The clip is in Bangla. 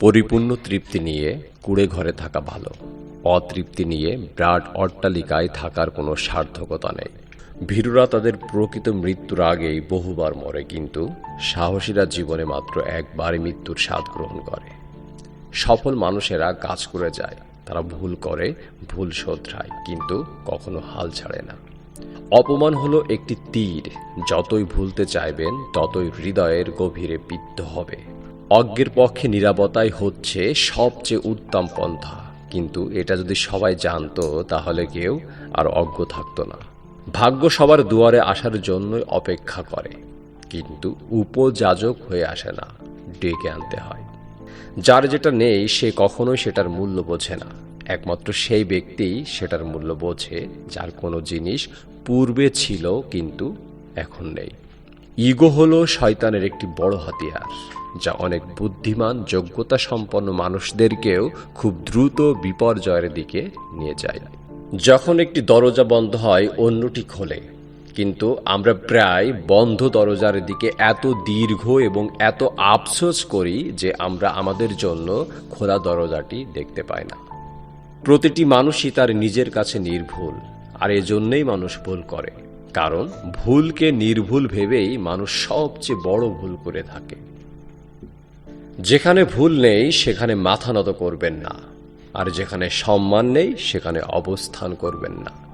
পরিপূর্ণ তৃপ্তি নিয়ে কুড়ে ঘরে থাকা ভালো। অতৃপ্তি নিয়ে বিরাট অট্টালিকায় থাকার কোনো সার্থকতা নেই। ভীরুরা তাদের প্রকৃত মৃত্যুর আগেই বহুবার মরে, কিন্তু সাহসীরা জীবনে মাত্র একবারই মৃত্যুর স্বাদ গ্রহণ করে। সফল মানুষেরা কাজ করে যায়, তারা ভুল করে, ভুল শোধরায়, কিন্তু কখনো হাল ছাড়ে না। অপমান হলো একটি তীর, যতই ভুলতে চাইবেন, ততই হৃদয়ের গভীরে বিদ্ধ হবে। অজ্ঞের পক্ষে নিরাপত্তাই হচ্ছে সবচেয়ে উত্তম পন্থা। কিন্তু এটা যদি সবাই জানতো, তাহলে কেউ আর অজ্ঞ থাকতো না। ভাগ্য সবার দুয়ারে আসার জন্যই অপেক্ষা করে। কিন্তু উপযাজক হয়ে আসে না, ডেকে আনতে হয়। যার যেটা নেই, সে কখনোই সেটার মূল্য বোঝে না। একমাত্র সেই ব্যক্তিই সেটার মূল্য বোঝে, যার কোনো জিনিস পূর্বে ছিল কিন্তু এখন নেই। ইগো হলো শয়তানের একটি বড় হাতিয়ার, যা অনেক বুদ্ধিমান যোগ্যতা সম্পন্ন মানুষদেরকেও খুব দ্রুত বিপর্যয়ের দিকে নিয়ে যায়। যখন একটি দরজা বন্ধ হয়, অন্যটি খোলে। কিন্তু আমরা প্রায় বন্ধ দরজার দিকে এত দীর্ঘ এবং এত আফসোস করি যে আমরা আমাদের জন্য খোলা দরজাটি দেখতে পাই না। প্রতিটি মানুষই তার নিজের কাছে নির্ভুল, আর এজন্যই মানুষ ভুল করে। কারণ ভুলকে নির্ভুল ভেবেই মানুষ সবচেয়ে বড় ভুল করে থাকে। যেখানে ভুল নেই, সেখানে মাথা নত করবেন না। আর যেখানে সম্মান নেই, সেখানে অবস্থান করবেন না।